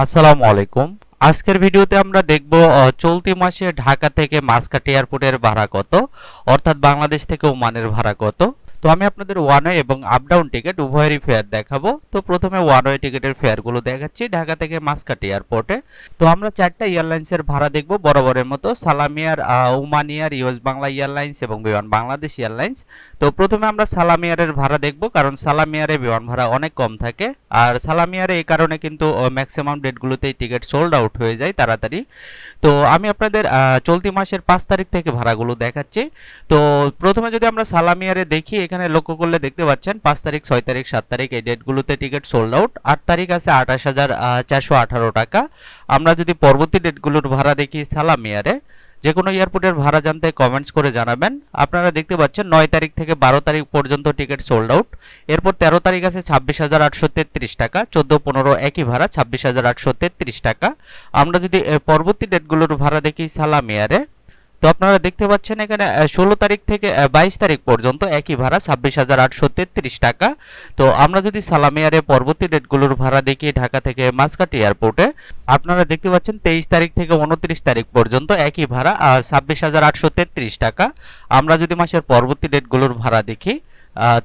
আসসালামু আলাইকুম। আজকের ভিডিওতে আমরা দেখব চলতি মাসে ঢাকা থেকে মাসকাটি এয়ারপোর্টের ভাড়া কত, অর্থাৎ বাংলাদেশ থেকে ওমানের ভাড়া কত। তো আমি আপনাদের ওয়ান ওয়ে এবং আপ ডাউন টিকিট উভয়েরই ফেয়ার দেখাবো। তো প্রথমে ওয়ান ওয়ে টিকিটের ফেয়ারগুলো দেখাচ্ছি ঢাকা থেকে মাসকাট এয়ারপোর্টে তো আমরা চারটা এয়ারলাইন্সের ভাড়া দেখব বরাবরের মতো সালামিয়ার Oman Air US Bangla Airlines এবং বিমান বাংলাদেশ এয়ারলাইন্স তো প্রথমে আমরা সালামিয়ারের ভাড়া দেখব, কারণ সালামিয়ারে বিমান ভাড়া অনেক কম থাকে। আর সালামিয়ারে এই কারণে কিন্তু ম্যাক্সিমাম ডেটগুলোতেই টিকিট সোল্ড আউট হয়ে যায় তাড়াতাড়ি। তো আমি আপনাদের চলতি মাসের পাঁচ তারিখ থেকে ভাড়াগুলো দেখাচ্ছি। তো প্রথমে যদি আমরা সালামিয়ারে দেখি এখানে লক্ষ্য করলে দেখতে পাচ্ছেন, পাঁচ তারিখ, ছয় তারিখ, সাত তারিখ, এই ডেটগুলোতে টিকিট সোল্ড আউট আট তারিখ আছে আঠাশ হাজার চারশো আঠারো টাকা। আমরা যদি পরবর্তী ডেটগুলোর ভাড়া দেখি সালামিয়ারে যে কোনো এয়ারপোর্টের ভাড়া জানতে কমেন্টস করে জানাবেন। আপনারা দেখতে পাচ্ছেন, নয় তারিখ থেকে বারো তারিখ পর্যন্ত টিকিট সোল্ড আউট এরপর তেরো তারিখ আছে ছাব্বিশ হাজার আটশো তেত্রিশ টাকা, চোদ্দ, পনেরো একই ভাড়া, ছাব্বিশ হাজার আটশো তেত্রিশ টাকা। আমরা যদি পরবর্তী ডেটগুলোর ভাড়া দেখি সালাম এয়ারে তো আপনারা দেখতে পাচ্ছেন এখানে ষোলো তারিখ থেকে বাইশ তারিখ পর্যন্ত একই ভাড়া, ছাব্বিশ হাজার আটশো তেত্রিশ টাকা। তো আমরা যদি সালামিয়ারে পরবর্তী ডেটগুলোর ভাড়া দেখি ঢাকা থেকে মাসকাটি এয়ারপোর্টে, আপনারা দেখতে পাচ্ছেন তেইশ তারিখ থেকে উনত্রিশ তারিখ পর্যন্ত একই ভাড়া ছাব্বিশ হাজার আটশো তেত্রিশ টাকা। আমরা যদি মাসের পরবর্তী ডেটগুলোর ভাড়া দেখি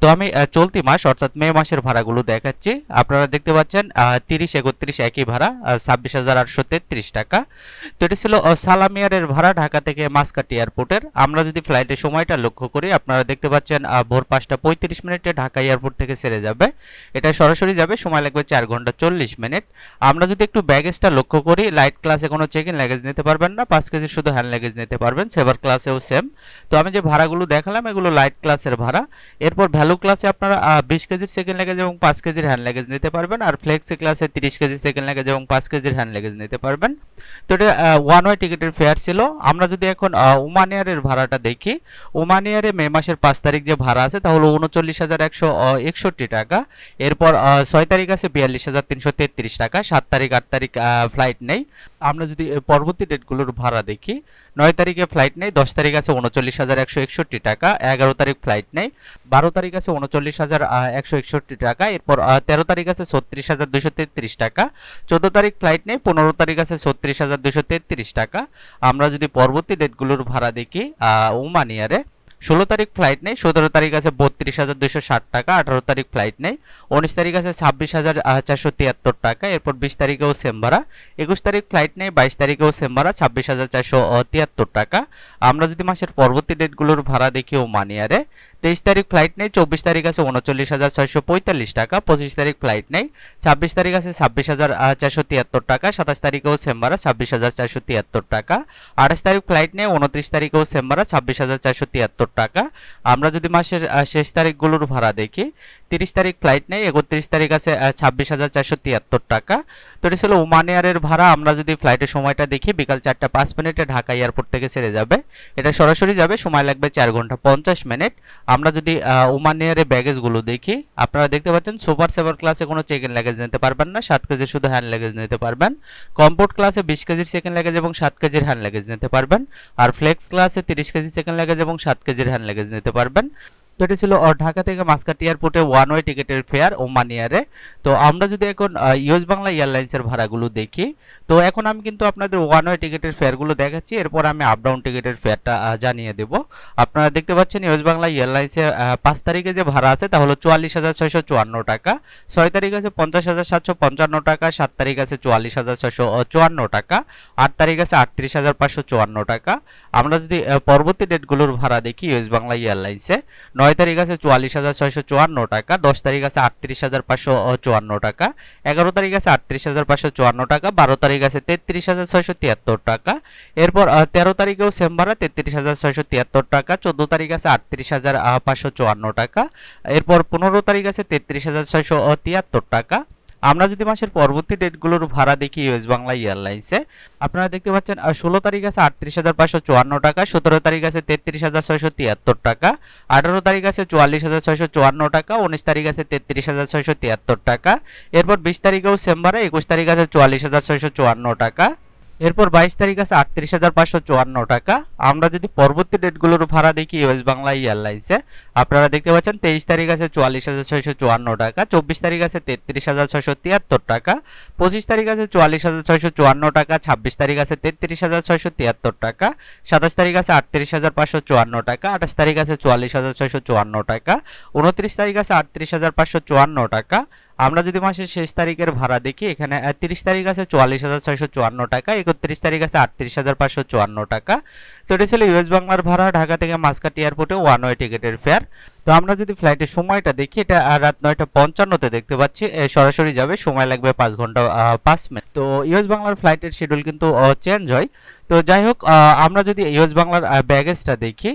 তো আমি চলতি মাস, অর্থাৎ মে মাসের ভাড়াগুলো দেখাচ্ছি। আপনারা দেখতে পাচ্ছেন তিরিশ, একত্রিশ একই ভাড়া ছাব্বিশ হাজার আটশো তেত্রিশ টাকা। তো এটা ছিল সালামিয়ারের ভাড়া ঢাকা থেকে মাসকাট এয়ারপোর্টের। আমরা যদি ফ্লাইটের সময়টা লক্ষ্য করি, আপনারা দেখতে পাচ্ছেন ভোর পাঁচটা পঁয়ত্রিশ মিনিটে ঢাকা এয়ারপোর্ট থেকে ছেড়ে যাবে। এটা সরাসরি যাবে, সময় লাগবে চার ঘণ্টা চল্লিশ মিনিট। আমরা যদি একটু ব্যাগেজটা লক্ষ্য করি, লাইট ক্লাসে কোনো চেক ইন লাগেজ নিতে পারবেন না, পাঁচ কেজি শুধু হ্যান্ড লাগেজ নিতে পারবেন সেভার ক্লাসেও সেম তো আমি যে ভাড়াগুলো দেখালাম, এগুলো লাইট ক্লাসের ভাড়া। এরপর ভ্যালু ক্লাসে আপনারা বিশ কেজির সেকেন্ড লাগেজ এবং পাঁচ কেজির হ্যান্ড লাগেজ নিতে পারবেন। আর ফ্লেক্সি ক্লাসে তিরিশ কেজি সেকেন্ড লাগেজ এবং পাঁচ কেজির হ্যান্ড লাগেজ নিতে পারবেন। তো এটা ওয়ান ওয়ে টিকিটের ফেয়ার ছিল। আমরা যদি এখন ওমান এয়ারের ভাড়াটা দেখি ওমান এয়ারে মে মাসের পাঁচ তারিখ যে ভাড়া আছে তাহলে উনচল্লিশ হাজার একশো একষট্টি টাকা। এরপর ছয় তারিখ আছে বিয়াল্লিশ হাজার তিনশো তেত্রিশ টাকা। সাত তারিখ, আট তারিখ ফ্লাইট নেই। আমরা যদি পরবর্তী ডেটগুলোর ভাড়া দেখি নয় তারিখে ফ্লাইট নেই, দশ তারিখ আছে উনচল্লিশ হাজার একশো একষট্টি টাকা, এগারো তারিখ ফ্লাইট নেই, বারো তারিখ আছে উনচল্লিশ হাজার একশো একষট্টি টাকা, এরপর তেরো তারিখ আছে ছত্রিশ হাজার দুশো তেত্রিশ টাকা, চোদ্দ তারিখ ফ্লাইট নেই, পনেরো তারিখ আছে ছত্রিশ হাজার দুশো তেত্রিশ টাকা। আমরা যদি পরবর্তী ডেটগুলোর ভাড়া দেখি ওমান ইয়ারে ষোলো তারিখ ফ্লাইট নেই, সতেরো তারিখ আছে বত্রিশ হাজার দুশো ষাট টাকা, আঠারো তারিখ ফ্লাইট নেই, উনিশ তারিখ আছে ছাব্বিশ হাজার চারশো তিয়াত্তর টাকা, এরপর বিশ তারিখেও সেম ভাড়া, একুশ তারিখ ফ্লাইট নেই, বাইশ তারিখেও সেম ভাড়া, ছাব্বিশ হাজার চারশো তিয়াত্তর টাকা। আমরা যদি মাসের পরবর্তী ডেটগুলোর ভাড়া দেখি ও মানিয়ারে তেইশ তারিখ ফ্লাইট নেই, চব্বিশ তারিখ আছে উনচল্লিশ হাজার ছয়শো পঁয়তাল্লিশ টাকা, পঁচিশ তারিখ ফ্লাইট নেই, ছাব্বিশ তারিখ আছে ছাব্বিশ হাজার চারশো তিয়াত্তর টাকা, সাতাশ তারিখেও সেম ভাড়া, ছাব্বিশ হাজার চারশো তিয়াত্তর টাকা। আঠাশ তারিখ ফ্লাইট নেই, উনত্রিশ তারিখেও সেম ভাড়া, ছাব্বিশ হাজার চারশো তিয়াত্তর টাকা। আমরা যদি মাসের শেষ তারিখগুলোর ভাড়া দেখি তিরিশ তারিখ ফ্লাইট নেই, একত্রিশ তারিখ আছে ছাব্বিশ হাজার চারশো তিয়াত্তর টাকা। তো এটা ছিল ওমান এয়ারের ভাড়া, আমরা যদি ফ্লাইটের সময়টা দেখি, বিকাল চারটা পাঁচ মিনিটে ঢাকা এয়ারপোর্ট থেকে ছেড়ে যাবে। এটা সরাসরি যাবে, সময় লাগবে চার ঘণ্টা পঞ্চাশ মিনিট। আমরা যদি ওমান এয়ারে ব্যাগেজগুলো দেখি, আপনারা দেখতে পাচ্ছেন সুপার সেভার ক্লাসে কোনো চেক ইন লাগেজ নিতে পারবেন না, সাত কেজি শুধু হ্যান্ড লাগেজ নিতে পারবেন। কম্পোর্ট ক্লাসে বিশ কেজির সেকেন্ড লাগেজ এবং সাত কেজির হ্যান্ড লাগেজ নিতে পারবেন। আর ফ্লেক্স ক্লাসে তিরিশ কেজি সেকেন্ড লাগেজ এবং সাত কেজির হ্যান্ড লাগেজ নিতে পারবেন। তো এটা ছিল ঢাকা থেকে মাসকাট এয়ারপোর্টে ওয়ান ওয়ে টিকিটের ফেয়ার ওমান এয়ারে তো আমরা যদি এখন ইউএস বাংলা এয়ারলাইন্সের ভাড়াগুলো দেখি, তো এখন আমি কিন্তু আপনাদের ওয়ান ওয়ে টিকিটের ফেয়ারগুলো দেখাচ্ছি। এরপর আমি আপ ডাউন টিকিটের ফেয়ারটা জানিয়ে দেব। আপনারা দেখতে পাচ্ছেন ইউএস বাংলা এয়ারলাইন্সে পাঁচ তারিখে যে ভাড়া আছে, তা হলো চুয়াল্লিশ হাজার ছয়শো চুয়ান্ন টাকা। ছয় তারিখ আছে পঞ্চাশ হাজার সাতশো পঞ্চান্ন টাকা, সাত তারিখ আছে চুয়াল্লিশ হাজার ছয়শো চুয়ান্ন টাকা। আট তারিখ আছে আটত্রিশ হাজার পাঁচশো চুয়ান্ন টাকা। আমরা যদি পরবর্তী ডেটগুলোর ভাড়া দেখি ইউএস বাংলা এয়ারলাইন্সে নয় তারিখ আছে চুয়াল্লিশ হাজার ছয়শো চুয়ান্ন টাকা, দশ তারিখ আছে আটত্রিশ হাজার পাঁচশো চুয়ান্ন টাকা, এগারো তারিখ আছে আটত্রিশ হাজার পাঁচশো চুয়ান্ন টাকা, বারো তারিখ আছে তেত্রিশ হাজার ছয়শো তিয়াত্তর টাকা, এরপর তেরো তারিখেও সেম ভাড়া, তেত্রিশ হাজার ছয়শো তিয়াত্তর টাকা, চোদ্দ তারিখ আছে আটত্রিশ হাজার পাঁচশো চুয়ান্ন টাকা, এরপর পনেরো তারিখ আছে তেত্রিশ হাজার ছয়শো তিয়াত্তর টাকা আমরা যদি মাসের পরবর্তী ডেটগুলোর ভাড়া দেখি ইউএস বাংলা এয়ারলাইন্সে, আপনারা দেখতে পাচ্ছেন ষোলো তারিখ আছে আটত্রিশ হাজার পাঁচশো চুয়ান্ন টাকা, সতেরো তারিখ আছে তেত্রিশ হাজার ছয়শো তিয়াত্তর টাকা, আঠারো তারিখ আছে চুয়াল্লিশ হাজার ছয়শো চুয়ান্ন টাকা, উনিশ তারিখ আছে তেত্রিশ হাজার ছয়শো তিয়াত্তর টাকা। এরপর বিশ তারিখেও সেম্বারে একুশ তারিখ আছে চুয়াল্লিশ হাজার ছয়শো চুয়ান্ন টাকা। এরপর বাইশ তারিখ আছে আটত্রিশ হাজার পাঁচশো চুয়ান্ন টাকা। আমরা যদি পরবর্তী ডেটগুলোর ভাড়া দেখি ওয়েস্ট বাংলা এয়ারলাইন্সে, আপনারা দেখতে পাচ্ছেন তেইশ তারিখ আছে চুয়াল্লিশ হাজার ছয়শো চুয়ান্ন টাকা, চব্বিশ তারিখ আছে তেত্রিশ হাজার ছয়শো তিয়াত্তর টাকা, পঁচিশ তারিখ আছে চুয়াল্লিশ হাজার ছয়শো চুয়ান্ন টাকা, ছাব্বিশ তারিখ আছে তেত্রিশ হাজার ছয়শো তিয়াত্তর টাকা, সাতাশ তারিখ আছে আটত্রিশ হাজার পাঁচশো চুয়ান্ন টাকা, আঠাশ তারিখ আছে চুয়াল্লিশ হাজার ছয়শো চুয়ান্ন টাকা উনত্রিশ তারিখ আছে আটত্রিশ হাজার পাঁচশো চুয়ান্ন টাকা আমরা যদি মাসের শেষ তারিখের ভাড়া দেখি, এখানে তিরিশ তারিখ আছে চুয়াল্লিশ হাজার ছয়শো চুয়ান্ন টাকা, একত্রিশ তারিখ আছে আটত্রিশ হাজার পাঁচশো চুয়ান্ন টাকা। তো এটা ছিল ইউএস বাংলার ভাড়া, ঢাকা থেকে মাসকাটি এয়ারপোর্টে ওয়ান ওয়ে টিকিটের ফেয়ার তো আমরা যদি ফ্লাইটের সময়টা দেখি, এটা রাত নয়টা পঞ্চান্নতে দেখতে পাচ্ছি সরাসরি যাবে, সময় লাগবে পাঁচ ঘণ্টা পাঁচ মিনিট। তো ইউএস বাংলার ফ্লাইটের শিডিউল কিন্তু চেঞ্জ হয়। তো যাই হোক আমরা যদি ইউএস বাংলার ব্যাগেজটা দেখি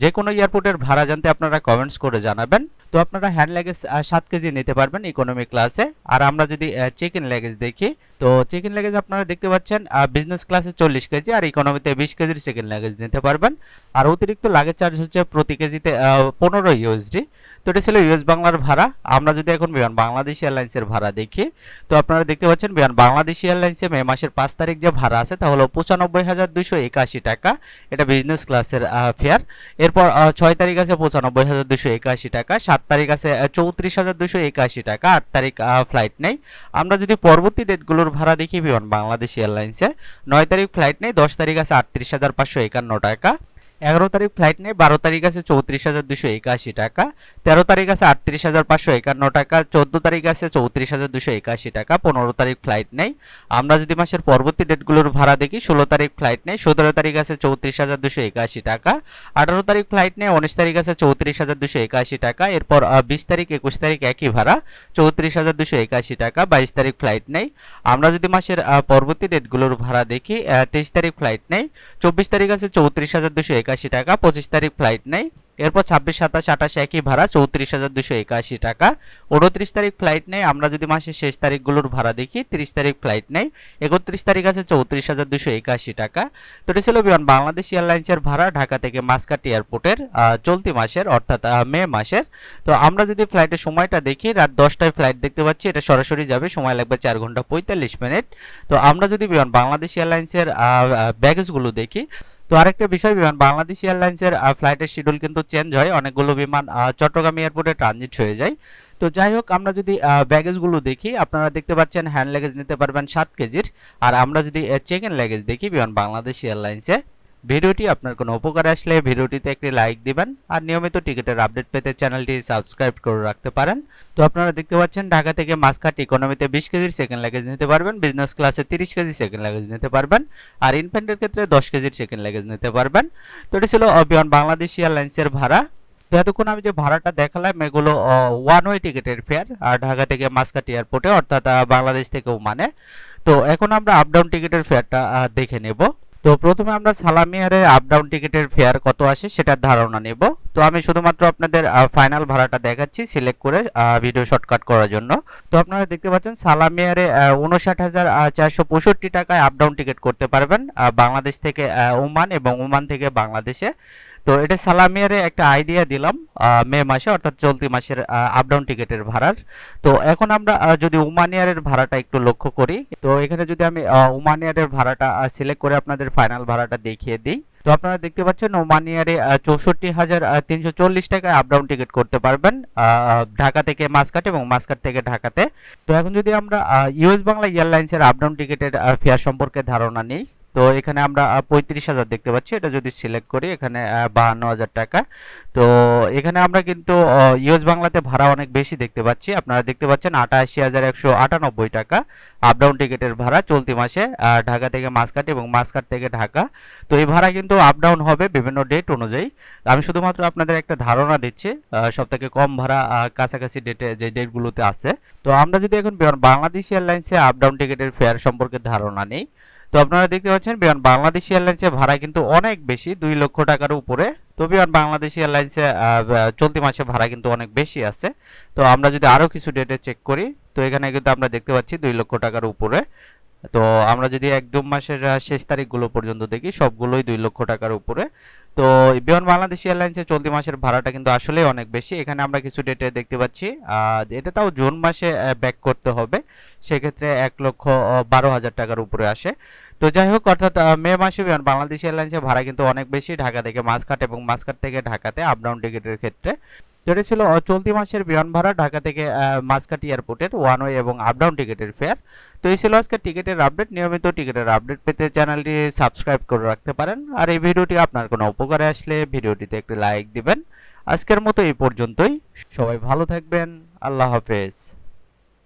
যে কোনো এয়ারপোর্টের ভাড়া জানতে আপনারা কমেন্টস করে জানাবেন। তো আপনারা হ্যান্ড লাগেজ সাত কেজি নিতে পারবেন ইকোনমি ক্লাসে আর আমরা যদি চেক ইন লাগেজ দেখি, তো চেক ইন লাগেজ আপনারা দেখতে পাচ্ছেন বিজনেস ক্লাসে চল্লিশ কেজি আর ইকোনমিতে বিশ কেজির চেক ইন লাগেজ নিতে পারবেন। আর অতিরিক্ত লাগেজ চার্জ হচ্ছে প্রতি কেজিতে পনেরো ইউএসডি তো এটা ছিল ইউএস বাংলার ভাড়া। আমরা যদি এখন বিমান বাংলাদেশ এয়ারলাইন্সের ভাড়া দেখি, তো আপনারা দেখতে পাচ্ছেন বিমান বাংলাদেশ এয়ারলাইন্সে মে মাসের পাঁচ তারিখ যে ভাড়া আছে, তা হলো পঁচানব্বই হাজার দুইশো একাশি টাকা। এটা বিজনেস ক্লাসের ফেয়ার এরপর ছয় তারিখ আছে পঁচানব্বই হাজার দুশো একাশি টাকা, সাত তারিখ আছে চৌত্রিশ হাজার দুশো একাশি টাকা, আট তারিখ ফ্লাইট নেই। আমরা যদি পরবর্তী ডেটগুলোর ভাড়া দেখি বিমান বাংলাদেশ এয়ারলাইন্সে, নয় তারিখ ফ্লাইট নেই, দশ তারিখ আছে আটত্রিশ হাজার পাঁচশো একান্ন টাকা। এগারো তারিখ ফ্লাইট নেই, বারো তারিখ আছে চৌত্রিশ হাজার দুশো একাশি টাকা, তেরো তারিখ আছে আটত্রিশ হাজার পাঁচশো একান্ন টাকা, চোদ্দ তারিখ আছে চৌত্রিশ হাজার দুশো একাশি টাকা, পনেরো তারিখ ফ্লাইট নেই। আমরা যদি মাসের পরবর্তী ডেটগুলোর ভাড়া দেখি, ষোলো তারিখ ফ্লাইট নেই, সতেরো তারিখ আছে চৌত্রিশ হাজার দুশো একাশি টাকা, আঠারো তারিখ ফ্লাইট নেই, উনিশ তারিখ আছে চৌত্রিশ হাজার দুশো একাশি টাকা, এরপর বিশ তারিখ, একুশ তারিখ একই ভাড়া, চৌত্রিশ হাজার দুশো একাশি টাকা, বাইশ তারিখ ফ্লাইট নেই। আমরা যদি মাসের পরবর্তী ডেটগুলোর ভাড়া দেখি তেইশ তারিখ ফ্লাইট নেই, চব্বিশ তারিখ আছে চৌত্রিশ হাজার দুশো একাশি টাকা, পঁচিশ তারিখ ফ্লাইট নেই। এরপর ছাব্বিশ, সাতাশ, আঠাশ একই ভাড়া, চৌত্রিশ হাজার দুশো একাশি টাকা। উনত্রিশ তারিখ ফ্লাইট নেই, আমরা যদি মাসের শেষ তারিখগুলোর ভাড়া দেখি, তিরিশ তারিখ ফ্লাইট নেই, একত্রিশ তারিখ আছে চৌত্রিশ হাজার দুশো একাশি টাকা। তো এটা ছিল বিমান, বাংলাদেশ এয়ারলাইন্সের ভাড়া, ঢাকা থেকে মাসকাটি এয়ারপোর্টের চলতি মাসের, অর্থাৎ মে মাসের। তো আমরা যদি ফ্লাইটের সময়টা দেখি, রাত দশটায় ফ্লাইট দেখতে পাচ্ছি, এটা সরাসরি যাবে, সময় লাগবে চার ঘণ্টা পঁয়তাল্লিশ মিনিট। তো আমরা যদি বিমান, বাংলাদেশ এয়ারলাইন্সের ব্যাগেজগুলো দেখি তো আরেকটা বিষয়, বিমান, বাংলাদেশ এয়ারলাইন্সের ফ্লাইটের শিডিউল কিন্তু চেঞ্জ হয়। অনেকগুলো বিমান চট্টগ্রাম এয়ারপোর্টে ট্রানজিট হয়ে যায়। তো যাই হোক, আমরা যদি ব্যাগেজগুলো দেখি, আপনারা দেখতে পাচ্ছেন হ্যান্ড লেগেজ নিতে পারবেন সাত কেজির। আর আমরা যদি চেক ইন লাগেজ দেখি, বিমান, বাংলাদেশ এয়ারলাইন্সে ভিডিওটি আপনার কোনো উপকার আসলে ভিডিওটিতে একটি লাইক দিবেন আর নিয়মিত টিকিটের আপডেট পেতে চ্যানেলটি সাবস্ক্রাইব করে রাখতে পারেন। তো আপনারা দেখতে পাচ্ছেন, ঢাকা থেকে মাসকাট ইকোনমিতে বিশ কেজির সেকেন্ড লাগেজ নিতে পারবেন বিজনেস ক্লাসে তিরিশ কেজি সেকেন্ড লাগেজ নিতে পারবেন, আর ইনফ্যান্টের ক্ষেত্রে দশ কেজির সেকেন্ড লাগেজ নিতে পারবেন। তো এটি ছিল বিমান বাংলাদেশ এয়ারলাইন্সের ভাড়া। এতক্ষণ আমি যে ভাড়াটা দেখালাম, এগুলো ওয়ান ওয়ে টিকিটের ফেয়ার আর ঢাকা থেকে মাসকাট এয়ারপোর্টে অর্থাৎ বাংলাদেশ থেকে ওমানে। তো এখন আমরা আপ ডাউন টিকিটের ফেয়ারটা দেখে নেব। তো প্রথমে আমরা সালামিয়ারে আপ ডাউন টিকিটের ফেয়ার কত আসে সেটার ধারণা নেব। তো আমি শুধুমাত্র আপনাদের ফাইনাল ভাড়াটা দেখাচ্ছি সিলেক্ট করে ভিডিও শর্টকাট করার জন্য। তো আপনারা দেখতে পাচ্ছেন সালামিয়ারে উনষাট হাজার চারশো পঁয়ষট্টি টাকায় আপ ডাউন টিকিট করতে পারবেন বাংলাদেশ থেকে ওমান এবং ওমান থেকে বাংলাদেশে। তো এটা সালামিয়ারে একটা আইডিয়া দিলাম মে মাসে অর্থাৎ চলতি মাসের আপ ডাউন টিকিটের ভাড়ার। তো এখন আমরা যদি ওমানিয়ারের ভাড়াটা একটু লক্ষ্য করি তো এখানে যদি আমি আহ, ওমানিয়ারের ভাড়াটা সিলেক্ট করে আপনাদের ফাইনাল ভাড়াটা দেখিয়ে দিই। তো আপনারা দেখতে পাচ্ছেন ওমানিয়ারে চৌষট্টি হাজার তিনশো চল্লিশ টাকায় আপ ডাউন টিকিট করতে পারবেন ঢাকা থেকে মাসকাট এবং মাসকাট থেকে ঢাকাতে। তো এখন যদি আমরা ইউএস বাংলা এয়ারলাইন্সের আপ ডাউন টিকিটের ফেয়ার সম্পর্কে ধারণা নিই তো এখানে আমরা পঁয়ত্রিশ হাজার দেখতে পাচ্ছি। এটা যদি সিলেক্ট করি, এখানে বাহান্ন হাজার টাকা। তো এখানে আমরা কিন্তু ইউএস বাংলাতে ভাড়া অনেক বেশি দেখতে পাচ্ছি। আপনারা দেখতে পাচ্ছেন আটাশি হাজার একশো আটানব্বই টাকা। আপ ডাউন টিকিটের ভাড়া চলতি মাসে ঢাকা থেকে মাসকাট এবং মাসকাট থেকে ঢাকা। তো এই ভাড়া কিন্তু আপ ডাউন হবে বিভিন্ন ডেট অনুযায়ী। আমি শুধুমাত্র আপনাদের একটা ধারণা দিচ্ছি সব থেকে কম ভাড়া কাছাকাছি ডেটে যে ডেটগুলোতে আছে। তো আমরা যদি এখন বাংলাদেশ এয়ারলাইন্সে আপ ডাউন টিকিটের ফেয়ার সম্পর্কে ধারণা নেই তো আপনারা দেখতে পাচ্ছেন, বিমান বাংলাদেশ এয়ারলাইন্সের ভাড়া কিন্তু অনেক বেশি, দুই লক্ষ টাকার উপরে। তো বিমান বাংলাদেশ এয়ারলাইন্সে চলতি মাসে ভাড়া কিন্তু অনেক বেশি আছে। তো আমরা যদি আরও কিছু ডেটে চেক করি, তো এখানে কিন্তু আমরা দেখতে পাচ্ছি দুই লক্ষ টাকার উপরে। তো আমরা যদি এক দু মাসের শেষ তারিখগুলো পর্যন্ত দেখি, সবগুলোই দুই লক্ষ টাকার উপরে। তো বিমান বাংলাদেশ এয়ারলাইন্সের চলতি মাসের ভাড়াটা কিন্তু আসলে অনেক বেশি। এখানে আমরা কিছু ডেটে দেখতে পাচ্ছি। এটা তাও জুন মাসে ব্যাক করতে হবে। সেক্ষেত্রে এক লক্ষ বারো হাজার টাকার উপরে আসে। তো যাই হোক, অর্থাৎ মে মাসে বিমান বাংলাদেশ এয়ারলাইন্সের ভাড়া কিন্তু অনেক বেশি। ঢাকা থেকে মাঝখাট এবং মাঝখাট থেকে ঢাকাতে আপডাউন টিকিটের ক্ষেত্রে। এটা ছিল চলতি মাসের বিমান ভাড়া ঢাকা থেকে মাসকাটি এয়ারপোর্টের ওয়ান ওয়ে এবং আপডাউন টিকিটের ফেয়ার তো এই ছিল আজকে টিকিটের আপডেট নিয়মিত টিকিটের আপডেট পেতে চ্যানেলটি সাবস্ক্রাইব করে রাখতে পারেন। আর এই ভিডিওটি আপনার কোনো উপকারে আসলে ভিডিওটিতে একটি লাইক দিবেন। আজকের মতো এই পর্যন্তই। সবাই ভালো থাকবেন। আল্লাহ হাফেজ।